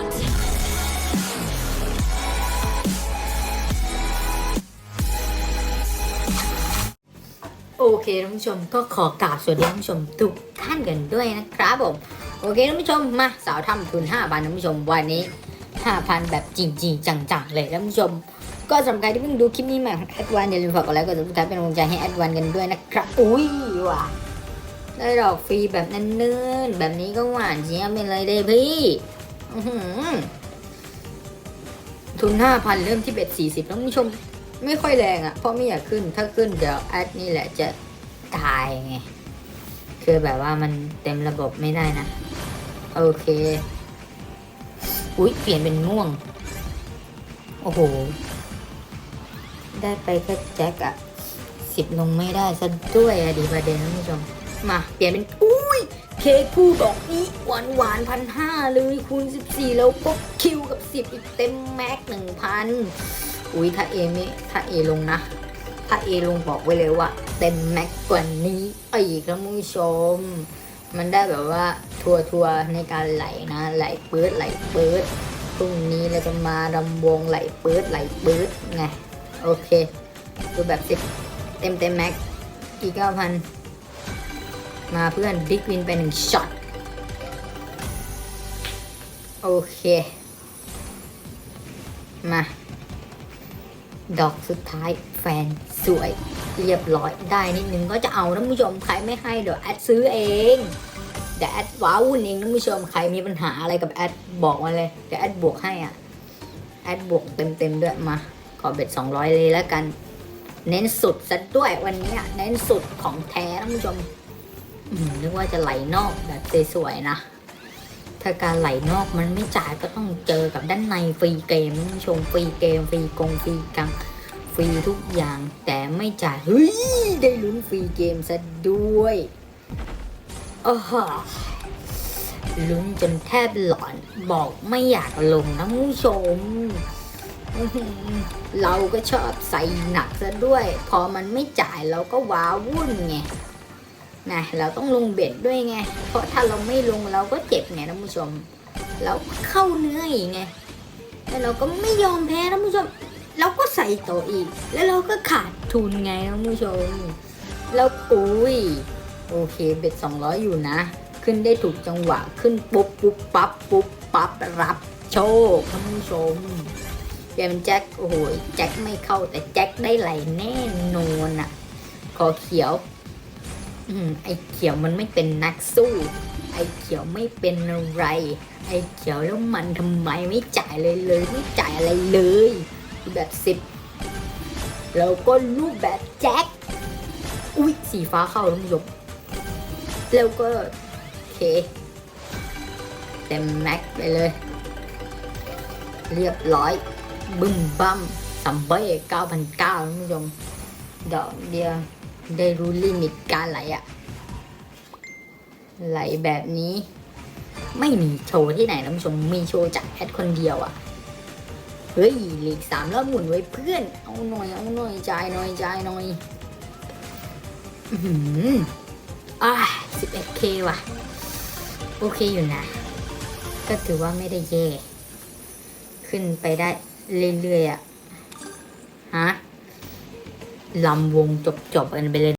โอเคท่านผู้ชมก็ขอกราบสวัสดีท่านผู้ชมทุกท่านกันด้วยนะครับผมโอเคท่านผู้ชมมาสาวทำทุน5บาทท่านผู้ชมวันนี้ 5,000 แบบจริงๆจังๆเลยท่านผู้ชม ก็สำหรับใครที่เพิ่งดูคลิปนี้ใหม่ของแอดวานอย่าลืมฝากกดไลค์กดติดตามเป็นกำลังใจให้แอดวานกันด้วยนะครับอุ้ยว่ะได้ดอกฟรีแบบเนิ่นๆแบบนี้ก็หวานเจี๊ยบไปเลยเด้พี่ อื้อหือทุนเริ่มที่เบ็ด40ท่านผู้ชม ไม่ค่อยแรงอะ่ะ เพราะไม่อยากขึ้น ถ้าขึ้นเดี๋ยวแอดนี่แหละจะตายไง คือแบบว่ามันเต็มระบบไม่ได้นะ โอเค อุ๊ย เปลี่ยนเป็นม่วง โอ้โห ได้ไปแค่แจ็คอะสิบลงไม่ได้ซะด้วยอะดีประเด็นท่านผู้ชม มาเปลี่ยนเป็นอุ้ยเคกคู่ดอกนี้หวานหวานพันห้าเลยคูณสิบสี่แล้วก็คิวกับสิบอีกเต็มแม็กหนึ่งพันอุ้ยถ้าเอไม่ถ้าเอลงนะ ถ้าเอลงบอกไว้เลยว่า เต็มแม็กกว่านี้อีกครับผู้ชม มันได้แบบว่าทัวร์ทัวร์ในการไหลนะ ไหลเปิดไหลเปิดพรุ่งนี้เราจะมารำวงไหลเปิดไหลเปิดไงโอเคดูแบบสิบเต็มเต็มแม็กอีกเก้าพัน มาเพื่อนบิ๊กวินไปหนึ่งช็อต โอเค มา ดอกสุดท้ายแฟนสวยเรียบร้อยได้นิดนึงก็จะเอาท่านผู้ชมใครไม่ให้เดี๋ยวแอดซื้อเองเดี๋ยวแอดว้าวุ่นเองท่านผู้ชมใครมีปัญหาอะไรกับแอดบอกมาเลยเดี๋ยวแอดบวกให้อะแอดบวกเต็มๆด้วยมาขอเบ็ด200 เลยแล้วกัน เน้นสุดซะด้วยวันนี้อะเน้นสุดของแท้ท่านผู้ชม นึกว่าจะไหลนอกแบบสวยๆนะ ถ้าการไหลนอกมันไม่จ่ายก็ต้องเจอกับด้านในฟรีเกมนผู้ชมฟรีเกมฟรีกงฟรีกังฟรีทุกอย่าง แต่ไม่จ่ายเฮ้ยได้ลุ้นฟรีเกมซะด้วยอ้อลุ้นจนแทบหลอนบอกไม่อยากลงนะผู้ชม เราก็ชอบใส่หนักซะด้วย พอมันไม่จ่ายเราก็ว้าวุ่นไง นะเราต้องลงเบ็ดด้วยไง เพราะถ้าเราไม่ลงเราก็เจ็บไงท่านผู้ชม เราเข้าเนื้ออีกไงแต่เราก็ไม่ยอมแพ้ท่านผู้ชม เราก็ใส่ต่ออีก แล้วเราก็ขาดทุนไงท่านผู้ชม แล้วอุ้ยโอเคเบ็ดสองร้อยอยู่นะ ขึ้นได้ถูกจังหวะขึ้นปุ๊บปุ๊บปั๊บปุ๊บปั๊บรับโชคท่านผู้ชมเปลี่ยนเป็นแจ็คโอ้โหแจ็คไม่เข้าแต่แจ็คได้ไหลแน่นอนอะ ขอเขียว อืมไอเขียวมันไม่เป็นนักสู้ ไอเขียวไม่เป็นอะไร ไอเขียวแล้วมันทำไมไม่จ่ายเลยเลย ไม่จ่ายอะไรเลยแบบสิบแล้วก็รูปแบบแจ็คอุ้ยสีฟ้าเข้าท่านผู้ชมแล้วก็โอเคเต็มแม็กไปเลย เรียบร้อย บึ้มบั้มสัมเบ้เก้าพันเก้าท่านผู้ชมดอกเดียว ได้รู้ลิมิตการไหลอะไหลแบบนี้ ไม่มีโชว์ที่ไหนท่านผู้ชมมีโชว์จากแอดคนเดียวอะเฮ้ยหลีกสามแล้วหมุนไว้เพื่อน เอาหน่อยเอาหน่อยจ่ายหน่อยจ่ายหน่อยอือหืออ่า 11k ว่ะ โอเคอยู่นะ ก็ถือว่าไม่ได้แย่ ขึ้นไปได้เรื่อยๆอะฮะ ลำวงจบๆกันไปเลย